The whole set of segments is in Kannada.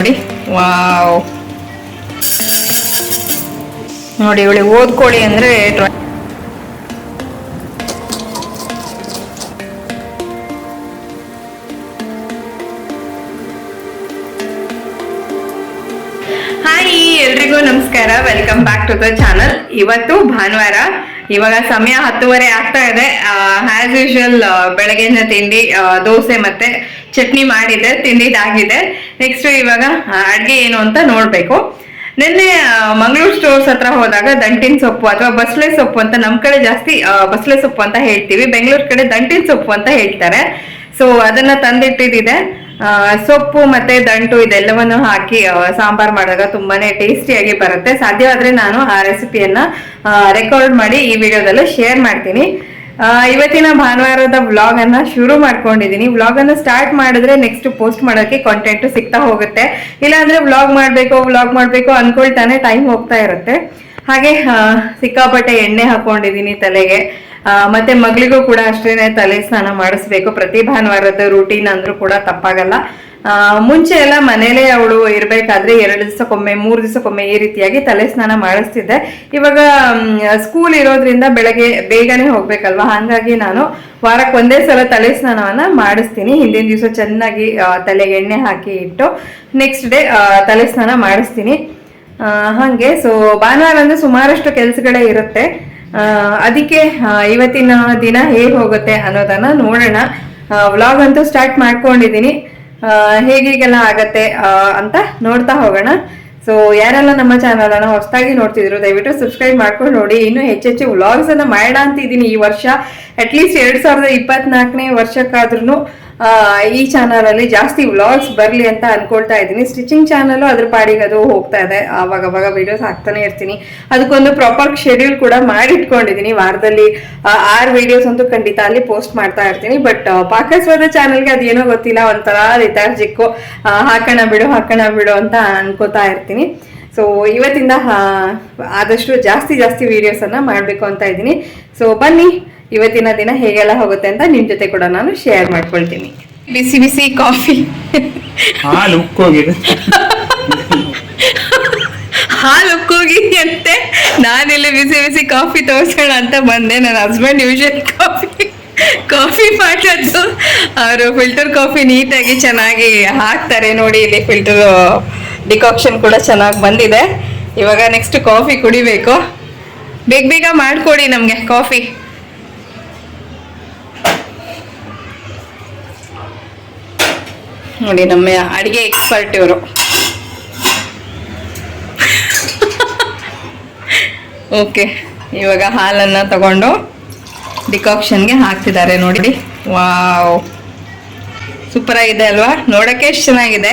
ನೋಡಿ ವಾವ್. ನೋಡಿ ಇವಳಿ ಓದ್ಕೊಳ್ಳಿ ಅಂದ್ರೆ ಹಾಯ್ ಎಲ್ರಿಗೂ ನಮಸ್ಕಾರ. Welcome back to the channel ಇವತ್ತು ಭಾನುವಾರ ಇವಾಗ ಸಮಯ ಹತ್ತುವರೆ ಆಗ್ತಾ ಇದೆ. ಆಸ್ ಯೂಶುವಲ್ ಬೆಳಗಿನ ತಿಂಡಿ ದೋಸೆ ಮತ್ತೆ ಚಟ್ನಿ ಮಾಡಿದೆ, ತಿಂಡಿದಾಗಿದೆ. ನೆಕ್ಸ್ಟ್ ಇವಾಗ ಅಡ್ಗೆ ಏನು ಅಂತ ನೋಡ್ಬೇಕು. ನಿನ್ನೆ ಮಂಗಳೂರು ಸ್ಟೋರ್ಸ್ ಹತ್ರ ಹೋದಾಗ ದಂಟಿನ ಸೊಪ್ಪು ಅಥವಾ ಬಸ್ಲೆ ಸೊಪ್ಪು ಅಂತ ನಮ್ ಕಡೆ ಜಾಸ್ತಿ ಬಸಳೆ ಸೊಪ್ಪು ಅಂತ ಹೇಳ್ತೀವಿ. ಬೆಂಗಳೂರು ಕಡೆ ದಂಟಿನ ಸೊಪ್ಪು ಅಂತ ಹೇಳ್ತಾರೆ. ಸೊ ಅದನ್ನ ತಂದಿಟ್ಟಿದ್ದಿದೆ ಸೊಪ್ಪು ಮತ್ತೆ ದಂಟು ಇದೆಲ್ಲವನ್ನು ಹಾಕಿ ಸಾಂಬಾರ್ ಮಾಡಿದಾಗ ತುಂಬಾನೇ ಟೇಸ್ಟಿಯಾಗಿ ಬರುತ್ತೆ. ಸಾಧ್ಯವಾದ್ರೆ ನಾನು ಆ ರೆಸಿಪಿಯನ್ನ ರೆಕಾರ್ಡ್ ಮಾಡಿ ಈ ವಿಡಿಯೋದಲ್ಲೂ ಶೇರ್ ಮಾಡ್ತೀನಿ. ಇವತ್ತಿನ ಭಾನುವಾರದ ವ್ಲಾಗ್ ಅನ್ನ ಶುರು ಮಾಡ್ಕೊಂಡಿದೀನಿ. ವ್ಲಾಗ್ ಅನ್ನ ಸ್ಟಾರ್ಟ್ ಮಾಡಿದ್ರೆ ನೆಕ್ಸ್ಟ್ ಪೋಸ್ಟ್ ಮಾಡೋಕೆ ಕಾಂಟೆಂಟ್ ಸಿಗ್ತಾ ಹೋಗುತ್ತೆ. ಇಲ್ಲಾಂದ್ರೆ ವ್ಲಾಗ್ ಮಾಡ್ಬೇಕು ವ್ಲಾಗ್ ಮಾಡ್ಬೇಕು ಅನ್ಕೊಳ್ತಾನೆ ಟೈಮ್ ಹೋಗ್ತಾ ಇರುತ್ತೆ. ಹಾಗೆ ಸಿಕ್ಕಾಪಟ್ಟೆ ಎಣ್ಣೆ ಹಾಕೊಂಡಿದೀನಿ ತಲೆಗೆ. ಮತ್ತೆ ಮಗಳಿಗೂ ಕೂಡ ಅಷ್ಟೇನೆ ತಲೆ ಸ್ನಾನ ಮಾಡಿಸ್ಬೇಕು. ಪ್ರತಿ ಭಾನುವಾರದ ರೂಟೀನ್ ಅಂದ್ರೂ ಕೂಡ ತಪ್ಪಾಗಲ್ಲ. ಮುಂಚೆ ಎಲ್ಲ ಮನೇಲೆ ಅವಳು ಇರ್ಬೇಕಾದ್ರೆ ಎರಡು ದಿವಸಕ್ಕೊಮ್ಮೆ, ಮೂರು ದಿವಸಕ್ಕೊಮ್ಮೆ ಈ ರೀತಿಯಾಗಿ ತಲೆ ಸ್ನಾನ ಮಾಡಿಸ್ತಿದ್ದೆ. ಇವಾಗ ಸ್ಕೂಲ್ ಇರೋದ್ರಿಂದ ಬೆಳಗ್ಗೆ ಬೇಗನೆ ಹೋಗ್ಬೇಕಲ್ವಾ? ಹಾಗಾಗಿ ನಾನು ವಾರಕ್ಕೆ ಒಂದೇ ಸಲ ತಲೆ ಸ್ನಾನವನ್ನ ಮಾಡಿಸ್ತೀನಿ. ಹಿಂದಿನ ದಿವಸ ಚೆನ್ನಾಗಿ ತಲೆ ಎಣ್ಣೆ ಹಾಕಿ ಇಟ್ಟು ನೆಕ್ಸ್ಟ್ ಡೇ ತಲೆ ಸ್ನಾನ ಮಾಡಿಸ್ತೀನಿ. ಹಾಗೆ. ಸೊ ಭಾನುವಾರ ಅಂದ್ರೆ ಸುಮಾರಷ್ಟು ಕೆಲಸಗಳೇ ಇರುತ್ತೆ. ಅದಕ್ಕೆ ಇವತ್ತಿನ ದಿನ ಹೇಗೆ ಹೋಗುತ್ತೆ ಅನ್ನೋದನ್ನ ನೋಡೋಣ. ವ್ಲಾಗ್ ಅಂತೂ ಸ್ಟಾರ್ಟ್ ಮಾಡ್ಕೊಂಡಿದ್ದೀನಿ ಹೇಗೆಲ್ಲ ಆಗತ್ತೆ ಅಂತ ನೋಡ್ತಾ ಹೋಗೋಣ. ಸೊ ಯಾರೆಲ್ಲ ನಮ್ಮ ಚಾನಲ್ ಅನ್ನ ಹೊಸದಾಗಿ ನೋಡ್ತಿದ್ರು, ದಯವಿಟ್ಟು ಸಬ್ಸ್ಕ್ರೈಬ್ ಮಾಡ್ಕೊಂಡು ನೋಡಿ. ಇನ್ನು ಹೆಚ್ಚೆಚ್ಚು ವ್ಲಾಗ್ಸ್ ಅನ್ನ ಮಾಡೋಣ ಅಂತಿದ್ದೀನಿ ಈ ವರ್ಷ. ಅಟ್ಲೀಸ್ಟ್ ಎರಡ್ ಸಾವಿರದ ಇಪ್ಪತ್ನಾಲ್ಕನೇ ವರ್ಷಕ್ಕಾದ್ರೂ ಈ ಚಾನಲ್ ಅಲ್ಲಿ ಜಾಸ್ತಿ ವ್ಲಾಗ್ಸ್ ಬರ್ಲಿ ಅಂತ ಅನ್ಕೊಳ್ತಾ ಇದ್ದೀನಿ. ಸ್ಟಿಚಿಂಗ್ ಚಾನಲ್ ಅದ್ರ ಪಾಡಿಗೆ ಅದು ಹೋಗ್ತಾ ಇದೆ. ಅವಾಗ ಅವಾಗ ವಿಡಿಯೋಸ್ ಹಾಕ್ತಾನೆ ಇರ್ತೀನಿ. ಅದಕ್ಕೊಂದು ಪ್ರಾಪರ್ ಶೆಡ್ಯೂಲ್ ಕೂಡ ಮಾಡಿಟ್ಕೊಂಡಿದ್ದೀನಿ. ವಾರದಲ್ಲಿ ಆರ್ ವಿಡಿಯೋಸ್ ಅಂತೂ ಖಂಡಿತ ಅಲ್ಲಿ ಪೋಸ್ಟ್ ಮಾಡ್ತಾ ಇರ್ತೀನಿ. ಬಟ್ ಪಾಕಸ್ವಾದ ಚಾನಲ್ಗೆ ಅದೇನೋ ಗೊತ್ತಿಲ್ಲ. ಒಂಥರ ರಿತಾರ್ಜಿಕ್ಕು ಹಾಕೋಣ ಬಿಡು ಹಾಕೋಣ ಬಿಡು ಅಂತ ಅನ್ಕೋತಾ ಇರ್ತೀನಿ. ಸೊ ಇವತ್ತಿಂದ ಆದಷ್ಟು ಜಾಸ್ತಿ ಜಾಸ್ತಿ ವಿಡಿಯೋಸ್ ಅನ್ನ ಮಾಡಬೇಕು ಅಂತ ಇದ್ದೀನಿ. ಸೊ ಬನ್ನಿ. ಇವತ್ತಿನ ದಿನ ಹೇಗೆಲ್ಲ ಹೋಗುತ್ತೆ ಅಂತ ನಿಮ್ ಜೊತೆ ಕೂಡ ನಾನು ಶೇರ್ ಮಾಡ್ಕೊಳ್ತೀನಿ. ಬಿಸಿ ಬಿಸಿ ಕಾಫಿ ಹಾಲು ಉಕ್ಕೋಗಿದೆ ಹಾಲು ಉಕ್ಕೋಗಿ ಅಂತೆ. ನಾನಿಲ್ಲಿ ಬಿಸಿ ಬಿಸಿ ಕಾಫಿ ತೋರ್ಸೋಣ ಅಂತ ಬಂದೆ. ನನ್ನ ಹಸ್ಬೆಂಡ್ ಯೂಶಲ್ ಕಾಫಿ ಕಾಫಿ ಮಾಡೋದು ಅವರು ಫಿಲ್ಟರ್ ಕಾಫಿ ನೀಟಾಗಿ ಚೆನ್ನಾಗಿ ಹಾಕ್ತಾರೆ ನೋಡಿ ಇಲ್ಲಿ ಫಿಲ್ಟರ್ ಡಿಕಾಕ್ಷನ್ ಕೂಡ ಚೆನ್ನಾಗಿ ಬಂದಿದೆ. ಇವಾಗ ನೆಕ್ಸ್ಟ್ ಕಾಫಿ ಕುಡಿಬೇಕು. ಬೇಗ ಬೇಗ ಮಾಡಿಕೊಡಿ ನಮಗೆ ಕಾಫಿ ನೋಡಿ, ನಮ್ಮ ಅಡಿಗೆ ಎಕ್ಸ್ಪರ್ಟ್ ಇವರು. ಓಕೆ ಇವಾಗ ಹಾಲನ್ನು ತಗೊಂಡು ಡಿಕಾಕ್ಷನ್ಗೆ ಹಾಕ್ತಿದ್ದಾರೆ ನೋಡಿ ವಾವ್ ಸೂಪರ್ ಆಗಿದೆ ಅಲ್ವಾ? ನೋಡಕ್ಕೆ ಎಷ್ಟು ಚೆನ್ನಾಗಿದೆ?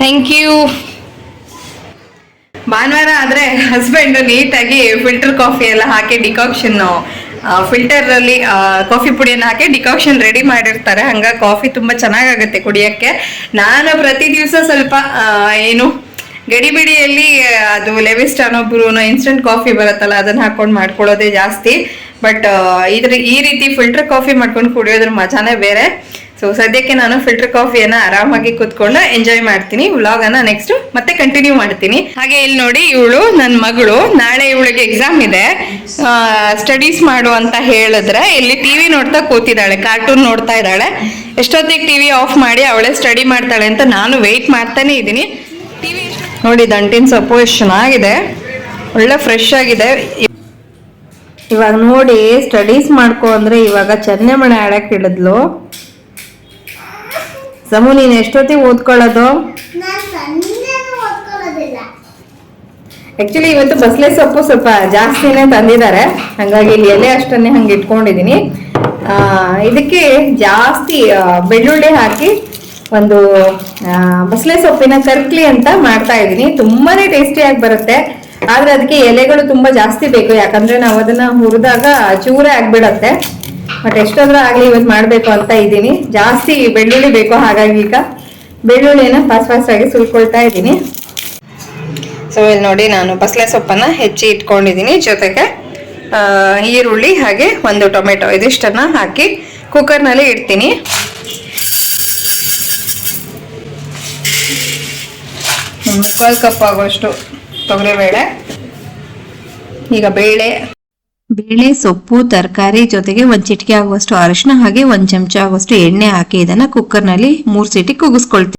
ಥ್ಯಾಂಕ್ ಯು ಭಾನುವಾರ ಆದ್ರೆ ಹಸ್ಬೆಂಡು ನೀಟಾಗಿ ಫಿಲ್ಟರ್ ಕಾಫಿ ಎಲ್ಲ ಹಾಕಿ ಡಿಕಾಕ್ಷನ್ ಫಿಲ್ಟರಲ್ಲಿ ಕಾಫಿ ಪುಡಿಯನ್ನು ಹಾಕಿ ಡಿಕಾಕ್ಷನ್ ರೆಡಿ ಮಾಡಿರ್ತಾರೆ. ಹಂಗ ಕಾಫಿ ತುಂಬಾ ಚೆನ್ನಾಗಾಗುತ್ತೆ ಕುಡಿಯಕ್ಕೆ. ನಾನು ಪ್ರತಿ ದಿವಸ ಸ್ವಲ್ಪ ಏನು, ಗಡಿಬಿಡಿಯಲ್ಲಿ, ಅದು ಲೆವಿಸ್ಟಾನೋ ಬ್ರೂನೋ ಇನ್ಸ್ಟೆಂಟ್ ಕಾಫಿ ಬರುತ್ತಲ್ಲ, ಅದನ್ನ ಹಾಕೊಂಡು ಮಾಡ್ಕೊಳ್ಳೋದೇ ಜಾಸ್ತಿ. ಬಟ್ ಇದ್ರ, ಈ ರೀತಿ ಫಿಲ್ಟರ್ ಕಾಫಿ ಮಾಡ್ಕೊಂಡು ಕುಡಿಯೋದ್ರ ಮಜಾನೇ ಬೇರೆ. ಸೊ ಸದ್ಯಕ್ಕೆ ನಾನು ಫಿಲ್ಟರ್ ಕಾಫಿಯನ್ನ ಆರಾಮಾಗಿ ಕುತ್ಕೊಂಡು ಎಂಜಾಯ್ ಮಾಡ್ತೀನಿ. ವ್ಲಾಗ್ ಅನ್ನ ನೆಕ್ಸ್ಟ್ ಮತ್ತೆ ಕಂಟಿನ್ಯೂ ಮಾಡ್ತೀನಿ. ಹಾಗೆ ಇಲ್ಲಿ ನೋಡಿ ಇವಳು ನನ್ನ ಮಗಳು, ನಾಳೆ ಇವಳಿಗೆ ಎಕ್ಸಾಮ್ ಇದೆ. ಸ್ಟಡೀಸ್ ಮಾಡು ಅಂತ ಹೇಳಿದ್ರೆ ಇಲ್ಲಿ ಟಿವಿ ನೋಡ್ತಾ ಕೂತಿದ್ದಾಳೆ ಕಾರ್ಟೂನ್ ನೋಡ್ತಾ ಇದ್ದಾಳೆ. ಎಷ್ಟೊತ್ತಿಗೆ ಟಿವಿ ಆಫ್ ಮಾಡಿ ಅವಳೇ ಸ್ಟಡಿ ಮಾಡ್ತಾಳೆ ಅಂತ ನಾನು ವೆಯ್ಟ್ ಮಾಡ್ತಾನೆ ಇದ್ದೀನಿ. ಟಿವಿ ನೋಡಿ ದಂಟಿನ ಸೊಪ್ಪು ಎಷ್ಟು ಚೆನ್ನಾಗಿದೆ. ಒಳ್ಳೆ ಫ್ರೆಶ್ ಆಗಿದೆ. ಇವಾಗ ನೋಡಿ ಸ್ಟಡೀಸ್ ಮಾಡ್ಕೊ ಅಂದ್ರೆ ಇವಾಗ ಚೆನ್ನೆ ಮನೆ ಆಡಕ್ಕೆ ಹಿಡಿದ್ಲು ಸಮು ನೀನು ಎಷ್ಟೊತ್ತಿಗೆ ಓದ್ಕೊಳ್ಳೋದು? ಆಕ್ಚುಲಿ ಇವತ್ತು ಬಸಳೆ ಸೊಪ್ಪು ಸ್ವಲ್ಪ ಜಾಸ್ತಿನೇ ತಂದಿದ್ದಾರೆ. ಹಂಗಾಗಿ ಇಲ್ಲಿ ಎಲೆ ಅಷ್ಟನ್ನೇ ಹಂಗೆ ಇಟ್ಕೊಂಡಿದೀನಿ ಆ, ಇದಕ್ಕೆ ಜಾಸ್ತಿ ಬೆಳ್ಳುಳ್ಳಿ ಹಾಕಿ ಒಂದು ಬಸಳೆ ಸೊಪ್ಪಿನ ಕರ್ಕ್ಲಿ ಅಂತ ಮಾಡ್ತಾ ಇದ್ದೀನಿ. ತುಂಬಾನೇ ಟೇಸ್ಟಿಯಾಗಿ ಬರುತ್ತೆ. ಆದ್ರೆ ಅದಕ್ಕೆ ಎಲೆಗಳು ತುಂಬಾ ಜಾಸ್ತಿ ಬೇಕು. ಯಾಕಂದ್ರೆ ನಾವು ಅದನ್ನ ಹುರಿದಾಗ ಚೂರೇ ಆಗ್ಬಿಡತ್ತೆ. ಬಟ್ ಎಷ್ಟಾದ್ರೂ ಆಗಲಿ ಇವತ್ತು ಮಾಡ್ಬೇಕು ಅಂತ ಇದ್ದೀನಿ. ಜಾಸ್ತಿ ಬೆಳ್ಳುಳ್ಳಿ ಬೇಕು ಹಾಗಾಗಿ ಈಗ ಬೆಳ್ಳುಳ್ಳಿನ ಫಾಸ್ಟ್ ಫಾಸ್ಟ್ ಆಗಿ ಸುಲ್ಕೊಳ್ತಾ ಇದ್ದೀನಿ. ಸೊ ಇಲ್ಲಿ ನೋಡಿ ನಾನು ಬಸಳೆ ಸೊಪ್ಪನ್ನ ಹೆಚ್ಚಿ ಇಟ್ಕೊಂಡಿದ್ದೀನಿ ಜೊತೆಗೆ ಈರುಳ್ಳಿ ಹಾಗೆ ಒಂದು ಟೊಮೆಟೊ ಇದಿಷ್ಟನ್ನ ಹಾಕಿ ಕುಕ್ಕರ್ನಲ್ಲಿ ಇಡ್ತೀನಿ. ಒಂದು ಕಪ್ ಆಗುವಷ್ಟು ತೊಗರಿಬೇಳೆ, ಈಗ ಬೇಳೆ. ಬೇಳೆ ಸೊಪ್ಪು ತರಕಾರಿ ಜೊತೆಗೆ ಒಂದ್ ಚಿಟಿಕೆ ಆಗುವಷ್ಟು ಅರಿಶಿನ ಹಾಗೆ ಒಂದ್ ಚಮಚ ಆಗುವಷ್ಟು ಎಣ್ಣೆ ಹಾಕಿ ಇದನ್ನ ಕುಕ್ಕರ್ನಲ್ಲಿ ಮೂರ್ ಸೀಟಿ ಕುಗಿಸ್ಕೊಳ್ತೀವಿ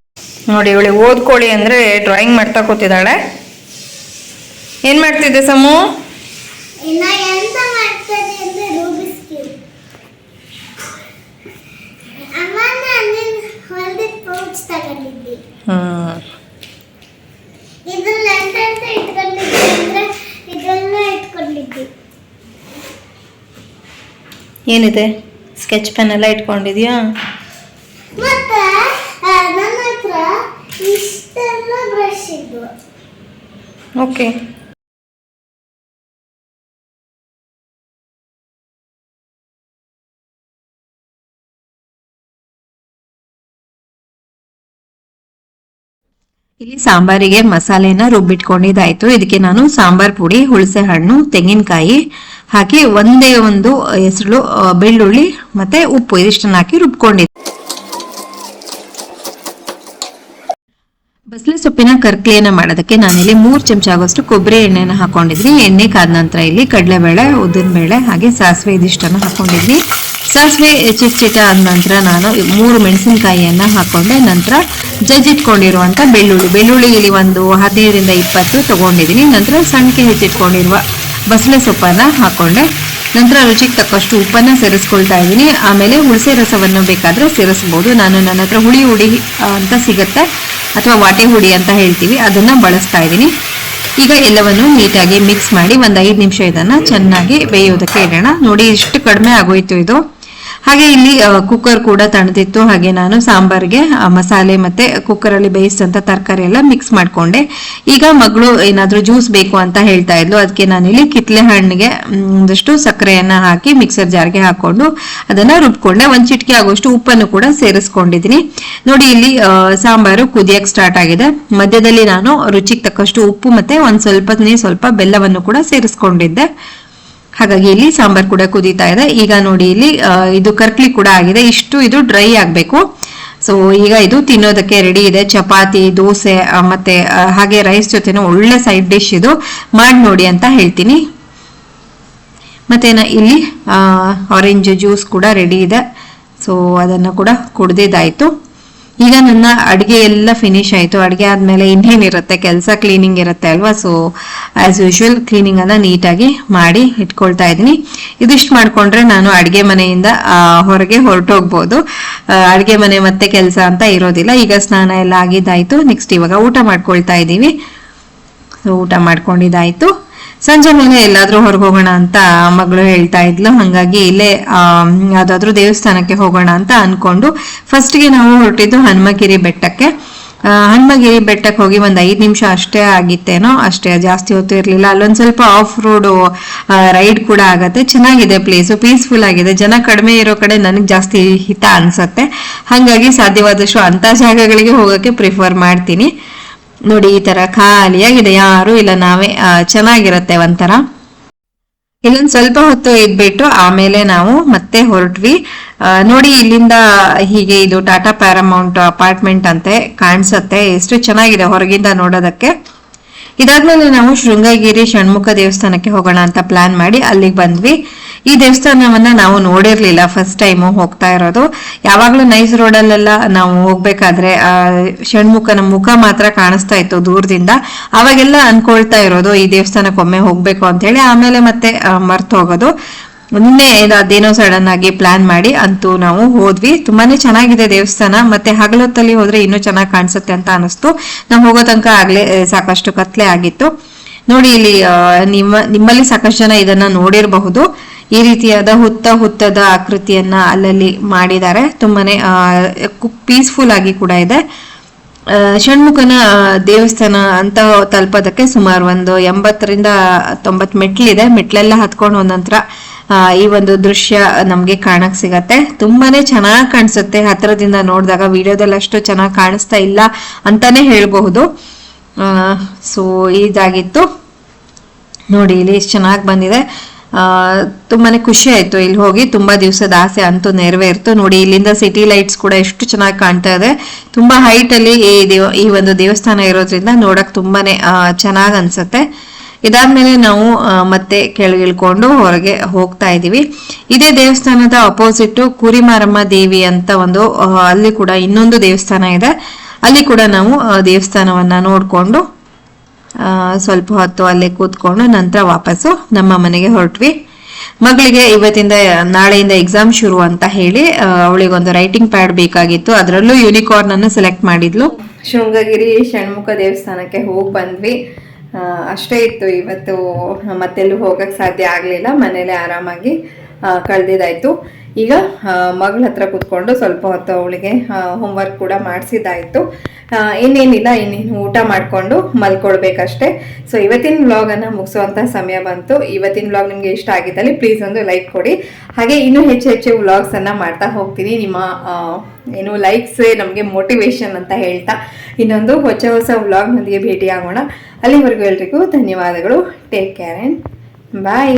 ನೋಡಿ ಇವಳು ಓದ್ಕೊಳ್ಳಿ ಅಂದ್ರೆ ಡ್ರಾಯಿಂಗ್ ಮಾಡ್ತಾ ಕೂತಿದ್ದಾಳೆ. ಏನ್ ಮಾಡ್ತಿದ್ದೆ ಸಮು? ಏನಿದೆ? ಸ್ಕೆಚ್ ಪೆನ್ ಎಲ್ಲ ಇಟ್ಕೊಂಡಿದ್ಯಾ? ಮತ್ತೆ ಆ, ನನ್ನ ಹತ್ರ ಇಷ್ಟೆಲ್ಲ ಬ್ರಷ್ ಇದ್ವು. ಓಕೆ ಇಲ್ಲಿ ಸಾಂಬಾರಿಗೆ ಮಸಾಲೆನ ರುಬ್ಬಿಟ್ಕೊಂಡಿದ್ದಾಯ್ತು. ಇದಕ್ಕೆ ನಾನು ಸಾಂಬಾರ್ ಪುಡಿ ಹುಳಸೆ ಹಣ್ಣು ತೆಂಗಿನಕಾಯಿ ಹಾಕಿ ಒಂದೇ ಒಂದು ಹೆಸರು ಬೆಳ್ಳುಳ್ಳಿ ಮತ್ತೆ ಉಪ್ಪು ಇದಿಷ್ಟನ್ನ ಹಾಕಿ ರುಬ್ಕೊಂಡಿದ್ದೆ. ಬಸಳೆ ಸೊಪ್ಪಿನ ಕರ್ಕಲಿಯನ್ನ ಮಾಡೋದಕ್ಕೆ ನಾನಿಲ್ಲಿ ಮೂರು ಚಮಚ ಆಗೋಷ್ಟು ಕೊಬ್ಬರಿ ಎಣ್ಣೆನ ಹಾಕೊಂಡಿದ್ವಿ ಎಣ್ಣೆ ಕಾದ ನಂತರ ಇಲ್ಲಿ ಕಡಲೆಬೇಳೆ, ಉದ್ದಿನಬೇಳೆ ಹಾಗೆ ಸಾಸಿವೆ ಇದಿಷ್ಟನ್ನ ಹಾಕೊಂಡಿದ್ವಿ ಸಾಸಿವೆ ಚಿಟ್ ಚಿಟ ಆದ ನಂತರ ನಾನು ಮೂರು ಮೆಣಸಿನಕಾಯಿಯನ್ನ ಹಾಕೊಂಡೆ. ನಂತರ ಜಜ್ಜಿಟ್ಕೊಂಡಿರುವಂಥ ಬೆಳ್ಳುಳ್ಳಿ. ಬೆಳ್ಳುಳ್ಳಿ ಇಲ್ಲಿ ಒಂದು ಹದಿನೈದರಿಂದ ಇಪ್ಪತ್ತು ತೊಗೊಂಡಿದ್ದೀನಿ. ನಂತರ ಸಣ್ಣಕ್ಕೆ ಹೆಚ್ಚಿಟ್ಕೊಂಡಿರುವ ಬಸಳೆ ಸೊಪ್ಪನ್ನ ಹಾಕೊಂಡೆ. ನಂತರ ರುಚಿಗೆ ತಕ್ಕಷ್ಟು ಉಪ್ಪನ್ನ ಸೇರಿಸ್ಕೊಳ್ತಾ ಇದ್ದೀನಿ. ಆಮೇಲೆ ಹುಣಸೆ ರಸವನ್ನು ಬೇಕಾದ್ರೆ ಸೇರಿಸ್ಬೋದು. ನಾನು ನನ್ನ ಹತ್ರ ಹುಳಿ ಹುಡಿ ಅಂತ ಸಿಗುತ್ತೆ. ಅಥವಾ ವಾಟೆ ಹುಡಿ ಅಂತ ಹೇಳ್ತೀವಿ. ಅದನ್ನ ಬಳಸ್ತಾ ಇದ್ದೀನಿ. ಈಗ ಎಲ್ಲವನ್ನು ನೀಟಾಗಿ ಮಿಕ್ಸ್ ಮಾಡಿ ಒಂದು ಐದು ನಿಮಿಷ ಇದನ್ನ ಚೆನ್ನಾಗಿ ಬೇಯೋದಕ್ಕೆ ಇಡೋಣ. ನೋಡಿ, ಇಷ್ಟು ಕಡಿಮೆ ಆಗೋಯ್ತು ಇದು. ಹಾಗೆ ಇಲ್ಲಿ ಕುಕ್ಕರ್ ಕೂಡ ತಣದಿತ್ತು. ಹಾಗೆ ನಾನು ಸಾಂಬಾರ್ಗೆ ಮಸಾಲೆ ಮತ್ತೆ ಕುಕ್ಕರ್ ಅಲ್ಲಿ ಬೇಯಿಸಿದಂತ ತರಕಾರಿ ಎಲ್ಲ ಮಿಕ್ಸ್ ಮಾಡ್ಕೊಂಡೆ. ಈಗ ಮಗಳು ಏನಾದ್ರೂ ಜ್ಯೂಸ್ ಬೇಕು ಅಂತ ಹೇಳ್ತಾ ಇದ್ಲು. ಅದಕ್ಕೆ ನಾನಿಲ್ಲಿ ಕಿತ್ಲೆ ಹಣ್ಣಿಗೆ ಒಂದಷ್ಟು ಸಕ್ಕರೆಯನ್ನ ಹಾಕಿ ಮಿಕ್ಸರ್ ಜಾರ್ಗೆ ಹಾಕೊಂಡು ಅದನ್ನ ರುಬ್ಕೊಂಡೆ. ಒಂದ್ ಚಿಟಿಕೆ ಆಗುವಷ್ಟು ಉಪ್ಪನ್ನು ಕೂಡ ಸೇರಿಸ್ಕೊಂಡಿದೀನಿ ನೋಡಿ, ಇಲ್ಲಿ ಸಾಂಬಾರು ಕುದಿಯಕ್ ಸ್ಟಾರ್ಟ್ ಆಗಿದೆ. ಮಧ್ಯದಲ್ಲಿ ನಾನು ರುಚಿಗೆ ತಕ್ಕಷ್ಟು ಉಪ್ಪು ಮತ್ತೆ ಒಂದ್ ಸ್ವಲ್ಪನೇ ಸ್ವಲ್ಪ ಬೆಲ್ಲವನ್ನು ಕೂಡ ಸೇರಿಸ್ಕೊಂಡಿದ್ದೆ. ಹಾಗಾಗಿ ಇಲ್ಲಿ ಸಾಂಬಾರ್ ಕೂಡ ಕುದೀತಾ ಇದೆ. ಈಗ ನೋಡಿ ಇಲ್ಲಿ ಇದು ಕರ್ಕ್ಲಿ ಕೂಡ ಆಗಿದೆ. ಇಷ್ಟು ಇದು ಡ್ರೈ ಆಗಬೇಕು. ಸೊ ಈಗ ಇದು ತಿನ್ನೋದಕ್ಕೆ ರೆಡಿ ಇದೆ. ಚಪಾತಿ, ದೋಸೆ ಮತ್ತೆ ಹಾಗೆ ರೈಸ್ ಜೊತೆನೂ ಒಳ್ಳೆ ಸೈಡ್ ಡಿಶ್ ಇದು. ಮಾಡಿ ನೋಡಿ ಅಂತ ಹೇಳ್ತೀನಿ. ಮತ್ತೆ ಇಲ್ಲಿ ಆರೆಂಜ್ ಜ್ಯೂಸ್ ಕೂಡ ರೆಡಿ ಇದೆ. ಸೊ ಅದನ್ನು ಕೂಡ ಕುಡ್ದಿದ್ದಾಯ್ತು. ಈಗ ನನ್ನ ಅಡುಗೆ ಎಲ್ಲ ಫಿನಿಶ್ ಆಯಿತು. ಅಡುಗೆ ಆದಮೇಲೆ ಇನ್ನೇನಿರುತ್ತೆ? ಕೆಲಸ ಕ್ಲೀನಿಂಗ್ ಇರುತ್ತೆ ಅಲ್ವಾ? ಸೊ ಆಸ್ ಯೂಶುವಲ್ ಕ್ಲೀನಿಂಗ್ ಅನ್ನ ನೀಟಾಗಿ ಮಾಡಿ ಇಟ್ಕೊಳ್ತಾ ಇದ್ದೀನಿ. ಇದಿಷ್ಟು ಮಾಡ್ಕೊಂಡ್ರೆ ನಾನು ಅಡುಗೆ ಮನೆಯಿಂದ ಹೊರಗೆ ಹೊರಟೋಗ್ಬೋದು. ಅಡುಗೆ ಮನೆ ಮತ್ತೆ ಕೆಲಸ ಅಂತ ಇರೋದಿಲ್ಲ. ಈಗ ಸ್ನಾನ ಎಲ್ಲ ಆಗಿದ್ದಾಯಿತು. ನೆಕ್ಸ್ಟ್ ಇವಾಗ ಊಟ ಮಾಡ್ಕೊಳ್ತಾ ಇದ್ದೀವಿ. ಸೊ ಊಟ ಮಾಡ್ಕೊಂಡಿದ್ದಾಯ್ತು. ಸಂಜೆ ಮೇಲೆ ಎಲ್ಲಾದ್ರೂ ಹೊರಗೆ ಹೋಗೋಣ ಅಂತ ಮಗಳು ಹೇಳ್ತಾ ಇದ್ಲು. ಹಂಗಾಗಿ ಇಲ್ಲೇ ಯಾವ್ದಾದ್ರು ದೇವಸ್ಥಾನಕ್ಕೆ ಹೋಗೋಣ ಅಂತ ಅನ್ಕೊಂಡು ಫಸ್ಟ್ಗೆ ನಾವು ಹೊರಟಿದ್ದು ಹನುಮಗಿರಿ ಬೆಟ್ಟಕ್ಕೆ. ಹನುಮಗಿರಿ ಬೆಟ್ಟಕ್ಕೆ ಹೋಗಿ ಒಂದು ಐದು ನಿಮಿಷ ಅಷ್ಟೇ ಆಗಿತ್ತೇನೋ, ಅಷ್ಟೇ ಜಾಸ್ತಿ ಹೊತ್ತು ಇರಲಿಲ್ಲ. ಅಲ್ಲೊಂದು ಸ್ವಲ್ಪ ಆಫ್ ರೋಡ್ ರೈಡ್ ಕೂಡ ಆಗತ್ತೆ. ಚೆನ್ನಾಗಿದೆ ಪ್ಲೇಸು ಪೀಸ್ಫುಲ್ ಆಗಿದೆ. ಜನ ಕಡಿಮೆ ಇರೋ ಕಡೆ ನನಗೆ ಜಾಸ್ತಿ ಹಿತ ಅನ್ಸತ್ತೆ. ಹಾಗಾಗಿ ಸಾಧ್ಯವಾದಷ್ಟು ಅಂತ ಜಾಗಗಳಿಗೆ ಹೋಗಕ್ಕೆ ಪ್ರಿಫರ್ ಮಾಡ್ತೀನಿ. ನೋಡಿ, ಈ ತರ ಖಾಲಿಯಾಗಿದೆ. ಯಾರು ಇಲ್ಲ, ನಾವೇ ಚೆನ್ನಾಗಿರುತ್ತೆ ಒಂಥರ. ಇಲ್ಲೊಂದು ಸ್ವಲ್ಪ ಹೊತ್ತು ಇದ್ಬಿಟ್ಟು ಆಮೇಲೆ ನಾವು ಮತ್ತೆ ಹೊರಟ್ವಿ. ನೋಡಿ, ಇಲ್ಲಿಂದ ಹೀಗೆ ಇದು ಟಾಟಾ ಪ್ಯಾರಮೌಂಟ್ ಅಪಾರ್ಟ್ಮೆಂಟ್ ಅಂತೆ ಕಾಣಿಸುತ್ತೆ. ಎಷ್ಟು ಚೆನ್ನಾಗಿದೆ ಹೊರಗಿಂದ ನೋಡೋದಕ್ಕೆ. ಇದಾದ್ಮೇಲೆ ನಾವು ಶೃಂಗಗಿರಿ ಷಣ್ಮುಖ ದೇವಸ್ಥಾನಕ್ಕೆ ಹೋಗೋಣ ಅಂತ ಪ್ಲಾನ್ ಮಾಡಿ ಅಲ್ಲಿಗೆ ಬಂದ್ವಿ. ಈ ದೇವಸ್ಥಾನವನ್ನ ನಾವು ನೋಡಿರ್ಲಿಲ್ಲ ಫಸ್ಟ್ ಟೈಮ್ ಹೋಗ್ತಾ ಇರೋದು. ಯಾವಾಗ್ಲೂ ನೈಸ್ ರೋಡಲ್ಲೆಲ್ಲ ನಾವು ಹೋಗ್ಬೇಕಾದ್ರೆ, ಆ, ಷಣ್ಮುಖನ ಮುಖ ಮಾತ್ರ ಕಾಣಿಸ್ತಾ ಇತ್ತು ದೂರದಿಂದ. ಅವಾಗೆಲ್ಲ ಅನ್ಕೊಳ್ತಾ ಇರೋದು, ಈ ದೇವಸ್ಥಾನಕ್ಕೆ ಒಮ್ಮೆ ಹೋಗ್ಬೇಕು ಅಂತ ಹೇಳಿ ಆಮೇಲೆ ಮತ್ತೆ ಮರ್ತು ಹೋಗೋದು. ನಿನ್ನೆ ಅದೇನೋ ಸಡನ್ ಆಗಿ ಪ್ಲಾನ್ ಮಾಡಿ ಅಂತೂ ನಾವು ಹೋದ್ವಿ. ತುಂಬಾನೇ ಚೆನ್ನಾಗಿದೆ ದೇವಸ್ಥಾನ. ಮತ್ತೆ ಹಗಲೊತ್ತಲ್ಲಿ ಹೋದ್ರೆ ಇನ್ನೂ ಚೆನ್ನಾಗಿ ಕಾಣಿಸುತ್ತೆ ಅಂತ ಅನಿಸ್ತು. ನಾವು ಹೋಗೋ ತನಕ ಆಗ್ಲೇ ಸಾಕಷ್ಟು ಕತ್ಲೆ ಆಗಿತ್ತು. ನೋಡಿ ಇಲ್ಲಿ ನಿಮ್ಮ, ನಿಮ್ಮಲ್ಲಿ ಸಾಕಷ್ಟು ಜನ ಇದನ್ನ ನೋಡಿರಬಹುದು. ಈ ರೀತಿಯಾದ ಹುತ್ತ ಹುತ್ತದ ಆಕೃತಿಯನ್ನ ಅಲ್ಲಲ್ಲಿ ಮಾಡಿದ್ದಾರೆ. ತುಂಬಾನೇ ಪೀಸ್ಫುಲ್ ಆಗಿ ಕೂಡ ಇದೆ. ಷಣ್ಮುಖನ ದೇವಸ್ಥಾನ ಅಂತ ತಲುಪೋದಕ್ಕೆ ಸುಮಾರು ಒಂದು ಎಂಬತ್ತರಿಂದ ತೊಂಬತ್ ಮೆಟ್ಲಿದೆ. ಮೆಟ್ಲೆಲ್ಲ ಹತ್ಕೊಂಡು ಹೋದ ನಂತರ ಈ ಒಂದು ದೃಶ್ಯ ನಮ್ಗೆ ಕಾಣಕ್ ಸಿಗತ್ತೆ. ತುಂಬಾನೇ ಚೆನ್ನಾಗಿ ಕಾಣಿಸುತ್ತೆ. ಹತ್ರದಿಂದ ನೋಡಿದಾಗ ವಿಡಿಯೋದಲ್ಲಿ ಅಷ್ಟು ಚೆನ್ನಾಗಿ ಕಾಣಿಸ್ತಾ ಇಲ್ಲ ಅಂತಾನೆ ಹೇಳ್ಬಹುದು. ಸೊ, ಇದಾಗಿತ್ತು. ನೋಡಿ, ಇಲ್ಲಿ ಎಷ್ಟು ಚೆನ್ನಾಗಿ ಬಂದಿದೆ. ತುಂಬಾನೇ ಖುಷಿ ಆಯ್ತು. ಇಲ್ಲಿ ಹೋಗಿ ತುಂಬಾ ದಿವಸದ ಆಸೆ ಅಂತೂ ನೆರವೇರ್ತು. ನೋಡಿ, ಇಲ್ಲಿಂದ ಸಿಟಿ ಲೈಟ್ಸ್ ಕೂಡ ಎಷ್ಟು ಚೆನ್ನಾಗಿ ಕಾಣ್ತಾ ಇದೆ. ತುಂಬಾ ಹೈಟ್ ಅಲ್ಲಿ ಈ ದೇವ, ಈ ಒಂದು ದೇವಸ್ಥಾನ ಇರೋದ್ರಿಂದ ನೋಡಕ್ ತುಂಬಾನೇ ಚೆನ್ನಾಗಿ ಅನ್ಸುತ್ತೆ. ಇದಾದ್ಮೇಲೆ ನಾವು ಮತ್ತೆ ಕೆಳಗಿಳ್ಕೊಂಡು ಹೊರಗೆ ಹೋಗ್ತಾ ಇದೀವಿ. ಇದೇ ದೇವಸ್ಥಾನದ ಅಪೋಸಿಟ್ ಕುರಿಮಾರಮ್ಮ ದೇವಿ ಅಂತ ಒಂದು ಅಲ್ಲಿ ಕೂಡ ಇನ್ನೊಂದು ದೇವಸ್ಥಾನ ಇದೆ. ಅಲ್ಲಿ ಕೂಡ ನಾವು ದೇವಸ್ಥಾನವನ್ನ ನೋಡ್ಕೊಂಡು ಸ್ವಲ್ಪ ಹೊತ್ತು ಅಲ್ಲೇ ಕೂತ್ಕೊಂಡು ನಂತರ ವಾಪಸ್ಸು ನಮ್ಮ ಮನೆಗೆ ಹೊರಟ್ವಿ. ಮಗಳಿಗೆ ಇವತ್ತಿಂದ, ನಾಳೆಯಿಂದ ಎಕ್ಸಾಮ್ ಶುರು ಅಂತ ಹೇಳಿ ಅವಳಿಗೊಂದು ರೈಟಿಂಗ್ ಪ್ಯಾಡ್ ಬೇಕಾಗಿತ್ತು. ಅದರಲ್ಲೂ ಯೂನಿಕಾರ್ನ್ ಅನ್ನು ಸೆಲೆಕ್ಟ್ ಮಾಡಿದ್ಲು. ಶೃಂಗಗಿರಿ ಷಣ್ಮುಖ ದೇವಸ್ಥಾನಕ್ಕೆ ಹೋಗಿ ಬಂದ್ವಿ. ಅಷ್ಟೇ ಇತ್ತು. ಇವತ್ತು ಮತ್ತೆಲ್ಲೂ ಹೋಗಕ್ಕೆ ಸಾಧ್ಯ ಆಗಲಿಲ್ಲ. ಮನೇಲೆ ಆರಾಮಾಗಿ ಕಳೆದಿದ್ದಾಯ್ತು. ಈಗ ಮಗಳ ಹತ್ರ ಕೂತ್ಕೊಂಡು ಸ್ವಲ್ಪ ಹೊತ್ತು ಅವಳಿಗೆ ಹೋಮ್ವರ್ಕ್ ಕೂಡ ಮಾಡಿಸಿದ್ದಾಯಿತು. ಇನ್ನೇನಿಲ್ಲ, ಇನ್ನೇನು ಊಟ ಮಾಡಿಕೊಂಡು ಮಲ್ಕೊಳ್ಬೇಕಷ್ಟೇ. ಸೊ ಇವತ್ತಿನ ವ್ಲಾಗನ್ನು ಮುಗಿಸುವಂಥ ಸಮಯ ಬಂತು. ಇವತ್ತಿನ ವ್ಲಾಗ್ ನಿಮಗೆ ಇಷ್ಟ ಆಗಿದ್ದಲ್ಲಿ ಪ್ಲೀಸ್ ಒಂದು ಲೈಕ್ ಕೊಡಿ. ಹಾಗೆ ಇನ್ನೂ ಹೆಚ್ಚು ಹೆಚ್ಚು ವ್ಲಾಗ್ಸನ್ನು ಮಾಡ್ತಾ ಹೋಗ್ತೀನಿ. ನಿಮ್ಮ ಏನು ಲೈಕ್ಸ್ ನಮಗೆ ಮೋಟಿವೇಶನ್ ಅಂತ ಹೇಳ್ತಾ ಇನ್ನೊಂದು ಹೊಸ ಹೊಸ ವ್ಲಾಗ್ನೊಂದಿಗೆ ಭೇಟಿಯಾಗೋಣ. ಅಲ್ಲಿವರೆಗೂ ಎಲ್ರಿಗೂ ಧನ್ಯವಾದಗಳು. Take care and bye